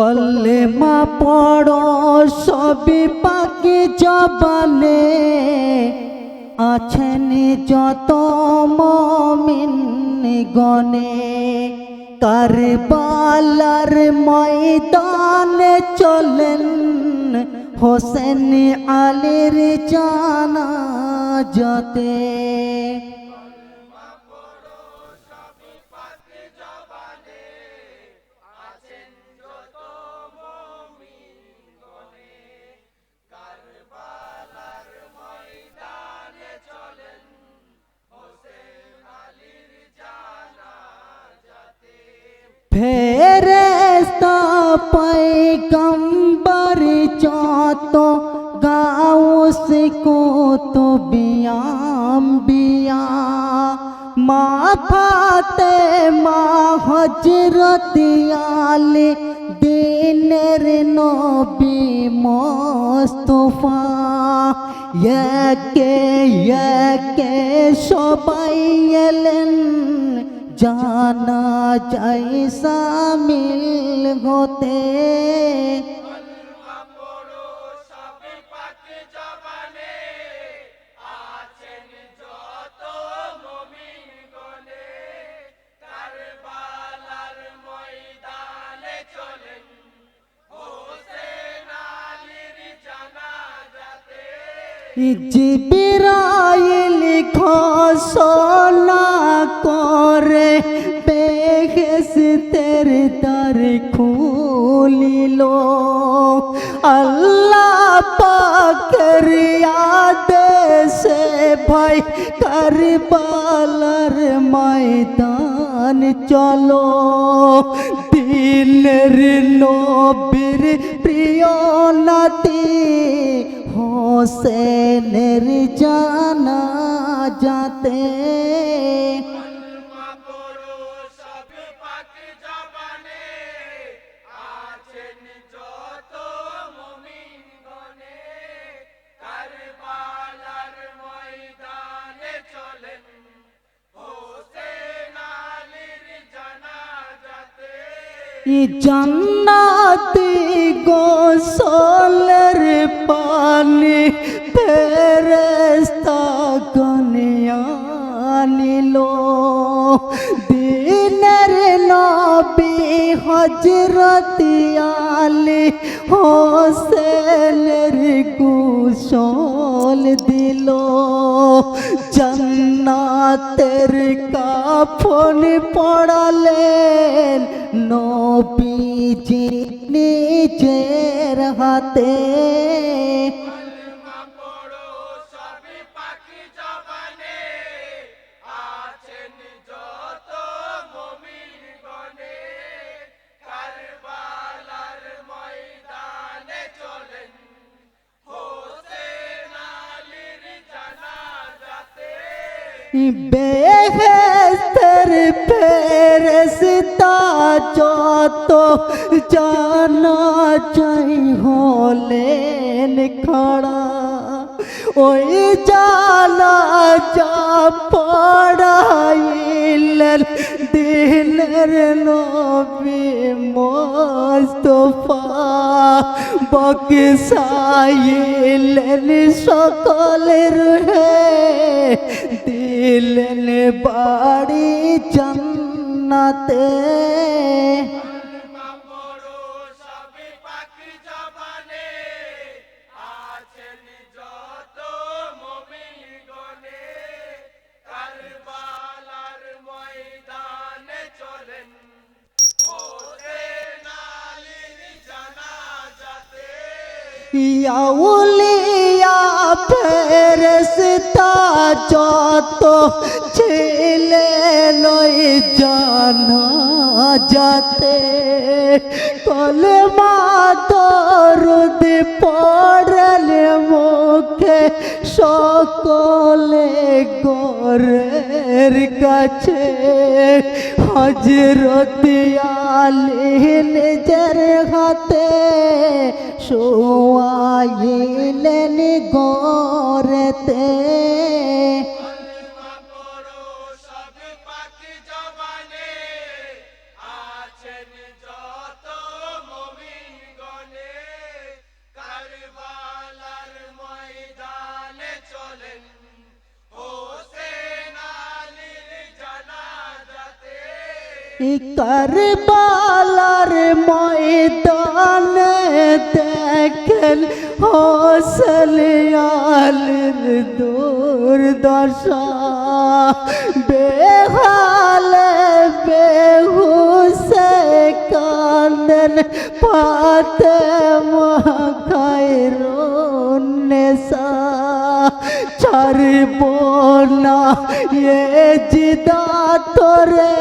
কলেমা পড়ো, সবই পাকি জবানে আছেন যত মমিন গনে কারবালার ময়দানে চলেন, হোসেন আলীর জানা যাতে ফেরেস্ত পৈগম্বর যত গাউস কত বিয়াম বিয়া মাথাতে মা হজরত আলে, দিনের নবী মোস্তফা। একে একে সবাই এলেন। জানা যাই সামিল হতে জিবিরাইল ঘোষণা করে বেহেস্তের দ্বার খুলিল। আল্লাহ পাকের আদেশে ভাই কারবালার ময়দান চলো। দিনের নবীর প্রিয় নাতি হোসেনের জানা যাতে জান্নাতি গোসলের পানি ফেরেস্তা গনিয়ানিল দিনের নবী হজরত আলী হোসেনের কুশল দিল। জান্নাতের কাফন পড়ালেন নবীজি নিজের হাতে। বেহেস্তের ফেরেস্তা যত জানা চাই হলেন খড়া। ওই জানা যা পড়াইলেন দিনের নবী মোস্তফা। বকসাইলেন সকলের হে। দিলেন বাড়ি জান্নাতে। ইয়াউলিয়া ফেরেস্তা যত ছেলে লই জানা যাতে কলমা দরুদ পড়লে মুখে সকলে গোরের কাছে হজরত আলী নিজের হাতে শোয়াইলেন গরেতে করবালার ময়দানে দেখেন হোসল আলের দুর্দশা। বেহাল বেহুসে কান্দন পাতে মখাইরুন্নেসা ছাড়ব এ জিদা তোরে।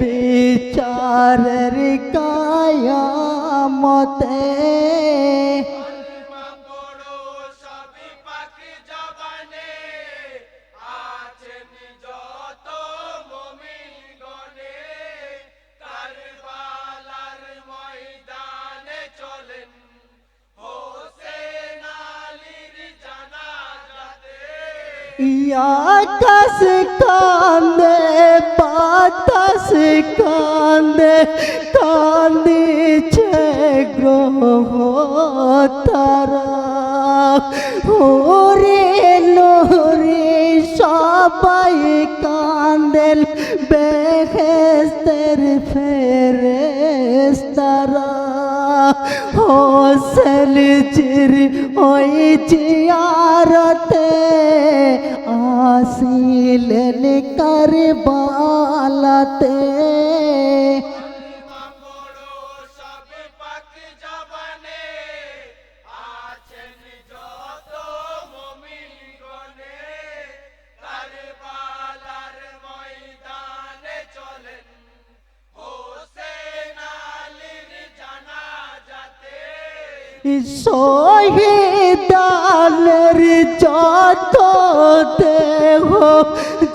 বিচারের কায়ামতে আকাশ কান্দে বাতাস কান্দে কান্দিছে গ্রহ তারা। ওরে লোরে সবাই কান্দেল বেহেস্তের ফেরেস্তারা হোসেল চির ওই জিয়ারতে আসিলেন কারবালাতে আলীর জানাজাতে শহীদালের যত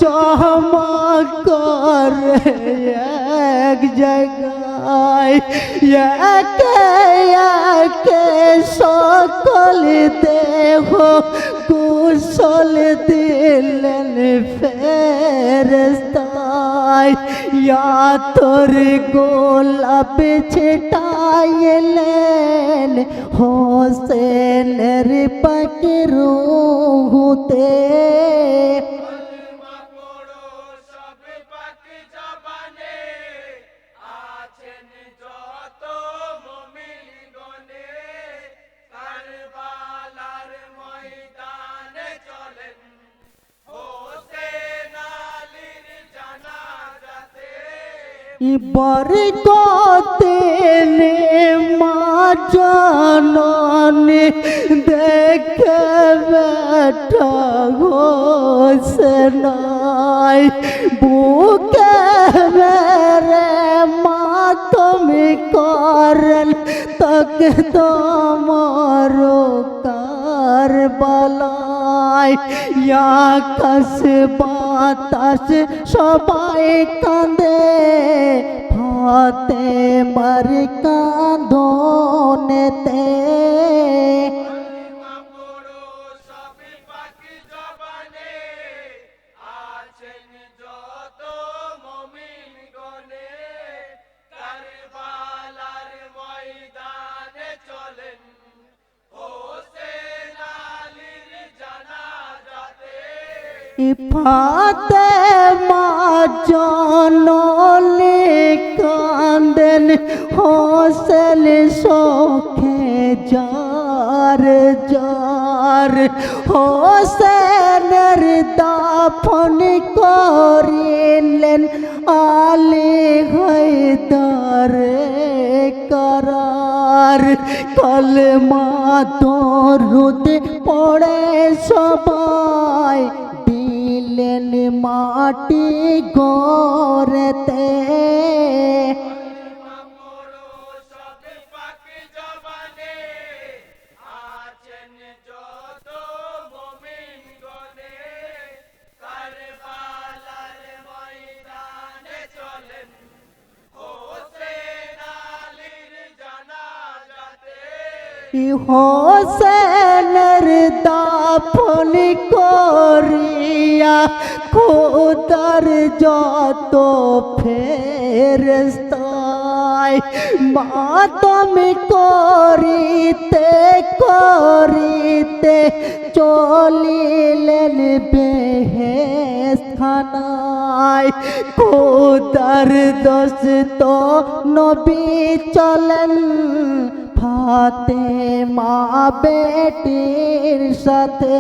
জমা করে এক জায়গায়। একে একে সকল দেহ কুশল দিলেন ফেরস্তায় ইয়া তোর গোলাপ ছিটাইলেন হোসেনের পাখিরু হতে বরকতেনে মা জাননে দেখে বেটা হোসেনাই বুকে মেরে মা তুমি করেন, তক তোমার কারবালায়। আকাশ বাতাস সবাই কাঁদে ফাতে মার কাঁদনেতে। ফাতে জনলে কান্দেন হোসেল সখে যার যার হোসেনের দাফন করিলেন আলী হৈদার করার। কলমা দরুদ পড়ে সবাই। মাটি গড়তে হোসেনের দাফন করিয়া খোদার যত ফেরস্তা খানায় মাতম করিতে করিতে চলিলেন বেহেস খানায় কোদার দোষ তো নবী চলেন ফাতে মা বেটির সাথে